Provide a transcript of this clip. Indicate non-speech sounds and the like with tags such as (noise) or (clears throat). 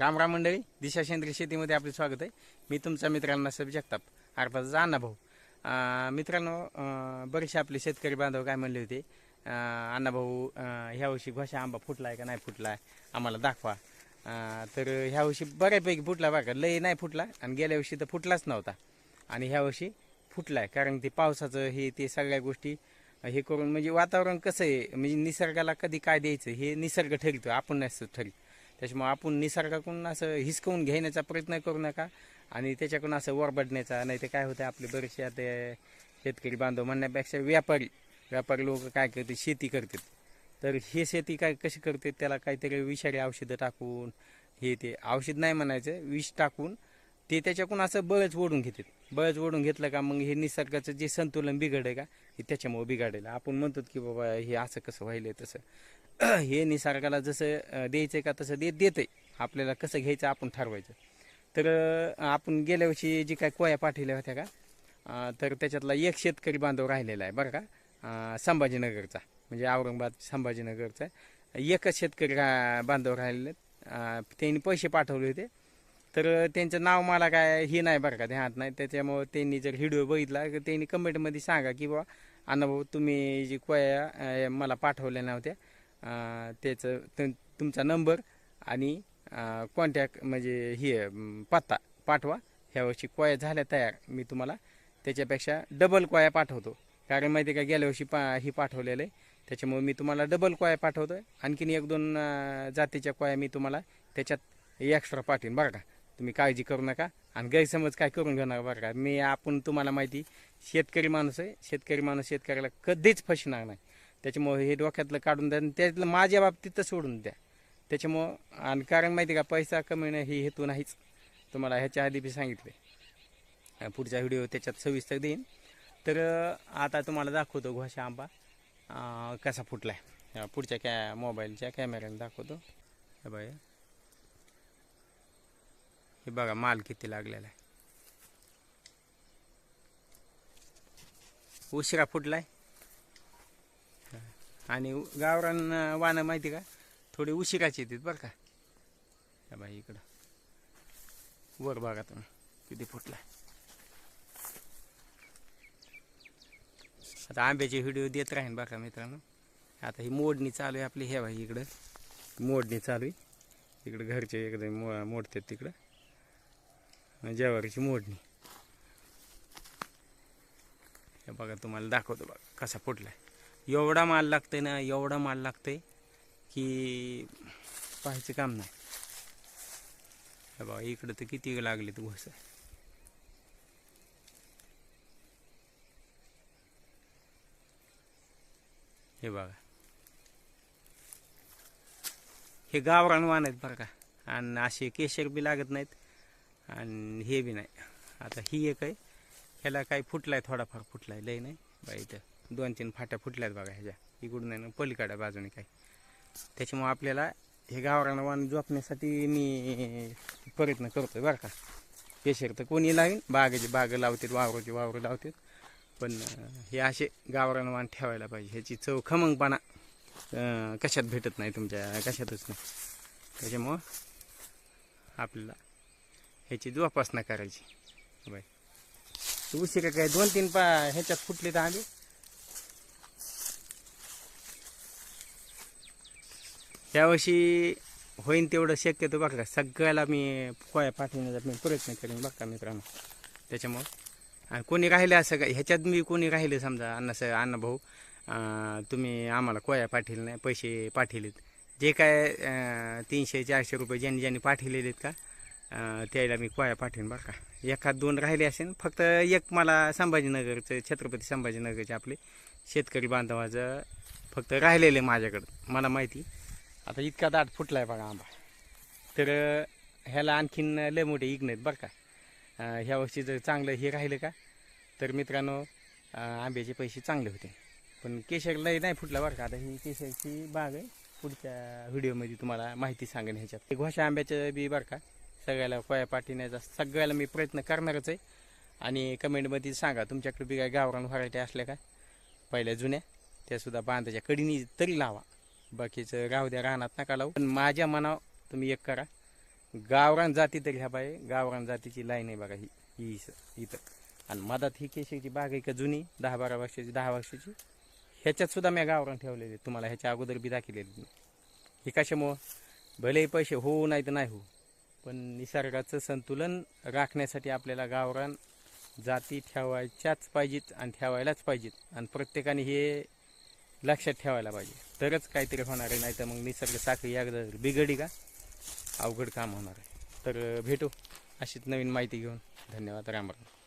राम राम मंडळी दिशा सेंद्रिय शेतीमध्ये आपले स्वागत आहे. मी तुमचा मित्रांना सब जगताप अर्थात अण्णाभाऊ मित्रांनो बरेचसे आपले शेतकरी बांधव काय म्हणले होते अण्णाभाऊ अण्णा भाऊ ह्या वर्षी घोषा आंबा फुटला आहे का नाही फुटला आहे आम्हाला दाखवा. तर ह्या वर्षी बऱ्यापैकी फुटला बघा लय नाही फुटला आणि गेल्या वर्षी तर फुटलाच नव्हता. आणि ह्या वर्षी आहे कारण ते पावसाचं हे ते सगळ्या गोष्टी हे करून म्हणजे वातावरण कसं आहे? म्हणजे निसर्गाला कधी काय द्यायचं हे निसर्ग ठरतो आपण नसतो ठरतो त्याच्यामुळे आपण निसर्गाकडून असं हिसकवून घेण्याचा प्रयत्न करू नका आणि त्याच्याकडून असं वरबडण्याचा नाही तर काय होतं आपले बरेचसे आता शेतकरी बांधव म्हणण्यापेक्षा व्यापारी व्यापारी लोक काय करते शेती करतात. तर हे शेती काय कशी करते त्याला काहीतरी विषारी औषधं टाकून हे ते औषध नाही म्हणायचं विष टाकून ते त्याच्याकडून असं बळच ओढून घेतात. बळच ओढून घेतलं का मग हे निसर्गाचं जे संतुलन बिघडे का हे त्याच्यामुळे बिघाडेल. आपण म्हणतो की बाबा हे असं कसं व्हायलं तसं. (clears throat) हे निसर्गाला जसं द्यायचं आहे का तसं देत आहे आपल्याला कसं घ्यायचं आपण ठरवायचं. तर आपण गेल्या वर्षी जी काय कोया पाठवल्या होत्या का तर त्याच्यातला एक शेतकरी बांधव राहिलेला आहे बरं का संभाजीनगरचा. म्हणजे औरंगाबाद संभाजीनगरचा. एकच शेतकरी रा- बांधव राहिलेले त्यांनी पैसे पाठवले होते. तर त्यांचं नाव मला काय हे नाही बरं का ध्यानात नाही. त्याच्यामुळं त्यांनी जर व्हिडिओ बघितला तर त्यांनी कमेंटमध्ये सांगा की बाबा अण्णाभाऊ तुम्ही जी कोया मला पाठवल्या नव्हत्या. त्याचं त- तुमचा नंबर आणि कॉन्टॅक्ट म्हणजे हे पत्ता पाठवा. ह्या वर्षी कोया झाल्या तयार मी तुम्हाला. त्याच्यापेक्षा डबल कोया पाठवतो. कारण माहिती आहे का गेल्या वर्षी पा ही पाठवलेलं आहे. त्याच्यामुळे मी तुम्हाला डबल कोया पाठवतो आणखीन एक दोन जातीच्या कोया मी तुम्हाला त्याच्यात एक्स्ट्रा पाठवीन बरं का? तुम्ही काळजी करू नका आणि गैरसमज काय करून घेणार बरं का? मी आपण तुम्हाला माहिती शेतकरी माणूस आहे. शेतकरी माणूस शेतकऱ्याला कधीच फसणार नाही. त्याच्यामुळे हे डोक्यातलं काढून द्या आणि त्यातलं माझ्या बाबतीत तर सोडून द्या. त्याच्यामुळं आणि कारण माहिती आहे का पैसा कमवणं हे हेतू नाहीच. तुम्हाला ह्याच्या आधी बी सांगितले पुढचा व्हिडिओ त्याच्यात सविस्तर देईन. तर आता तुम्हाला दाखवतो घोषा आंबा. कसा फुटला आहे पुढच्या कॅ मोबाईलच्या कॅमेऱ्याने दाखवतो. हे बघा. हे बघा माल किती लागलेला आहे. उशिरा फुटला आहे आणि गावरान वानं माहिती का? थोडी उशिराची येतात बरं का? या बाई इकडं. वर बघा तुम्ही किती फुटला. आता आंब्याचे व्हिडिओ देत राहीन बघा मित्रांनो? आता ही मोडणी चालू आहे आपली हे बाई इकडं. मोडणी चालू आहे. इकडं घरचे एकदम मो मोडतात तिकडं. आणि ज्वारीची मोडणी. हे बघा तुम्हाला दाखवतो बघा कसा फुटला आहे एवढा माल लागतंय ना एवढा माल लागतंय की पाहायचं काम नाही. हे बघा इकडं तर किती लागले तर घोस. हे बघा. हे गावरान वाण आहेत बरं का. आणि असे केशर बी लागत नाहीत आणि हे बी नाही. आता ही एक आहे. ह्याला काही फुटलाय थोडाफार फुटलाय. लय नाही. बाई इथं. दोन तीन फाट्या फुटल्यात बघा ह्याच्या. इकडून नाही ना पलीकडा बाजूने काही. त्याच्यामुळं आपल्याला हे गावरान वाण जोपण्यासाठी मी प्रयत्न करतोय बरं का. केशर तर कोणी लावीन बागेची बागं लावतात वावराची वावरं लावतात पण हे असे गावरांना वाण ठेवायला पाहिजे. ह्याची चव खमंगपणा कशात भेटत नाही तुमच्या कशातच नाही. त्याच्यामुळं आपल्याला ह्याची जोपासना करायची. बाय. उशिरा काय दोन तीन पा ह्याच्यात फुटले तर आम्ही यावर्षी होईन तेवढं शक्यतो बघा सगळ्याला मी पोया पाठवण्याचा मी प्रयत्न करेन बघा मित्रांनो. त्याच्यामुळं आणि कोणी राहिलं असं का ह्याच्यात मी कोणी राहिलं समजा अण्णा स अण्णा भाऊ तुम्ही आम्हाला कोया पाठवले नाही पैसे पाठवलेत. जे काय तीनशे चारशे रुपये ज्यांनी ज्यांनी पाठवलेले आहेत का त्याला मी कोया पाठवेन बरं का. एखाद दोन राहिले असेल फक्त एक मला संभाजीनगरचं छत्रपती संभाजीनगरचे आपले शेतकरी बांधवाचं फक्त राहिलेले माझ्याकडं मला माहिती. आता इतका दाट फुटलाय बघा आंबा. तर ह्याला आणखीन लय मोठे इग्न आहेत बरं का. ह्या वर्षी जर चांगलं हे राहिलं का तर मित्रांनो आंब्याचे पैसे चांगले होते. पण केशरलाही नाही फुटला बरं का. आता ही केशरची बाग आहे. पुढच्या व्हिडिओमध्ये तुम्हाला माहिती सांगेन ह्याच्यात. ते घोषा आंब्याचं बी बरं का. सगळ्याला कोया पाठवण्याचा सगळ्याला मी प्रयत्न करणारच आहे. आणि कमेंटमध्ये सांगा तुमच्याकडे बी काय गावरान व्हरायटी असल्या का? पहिल्या जुन्या त्यासुद्धा बांधाच्या कडीने तरी लावा. बाकीचं राहू द्या राहणार नका लावू. पण माझ्या मनावर तुम्ही एक करा. गावरान जाती तरी ह्या बाई गावरान जातीची लाईन आहे बघा ही ही इथं आणि मधात ही केशीची बाग आहे का जुनी दहा बारा वर्षाची दहा वर्षाची? ह्याच्यात सुद्धा मी गावरान ठेवलेले तुम्हाला ह्याच्या अगोदर बी दाखवलेली हे कशामुळं? भलेही पैसे होऊ नाही तर नाही होऊ. पण निसर्गाचं संतुलन राखण्यासाठी आपल्याला गावरान जाती ठेवायच्याच पाहिजेत आणि ठेवायलाच पाहिजेत. आणि प्रत्येकाने हे लक्षात ठेवायला पाहिजे. तरच काहीतरी होणार आहे नाही तर मग निसर्ग साखळी एकदा बिघडी का अवघड काम होणार आहे. तर भेटू अशीच नवीन माहिती घेऊन. धन्यवाद रामराम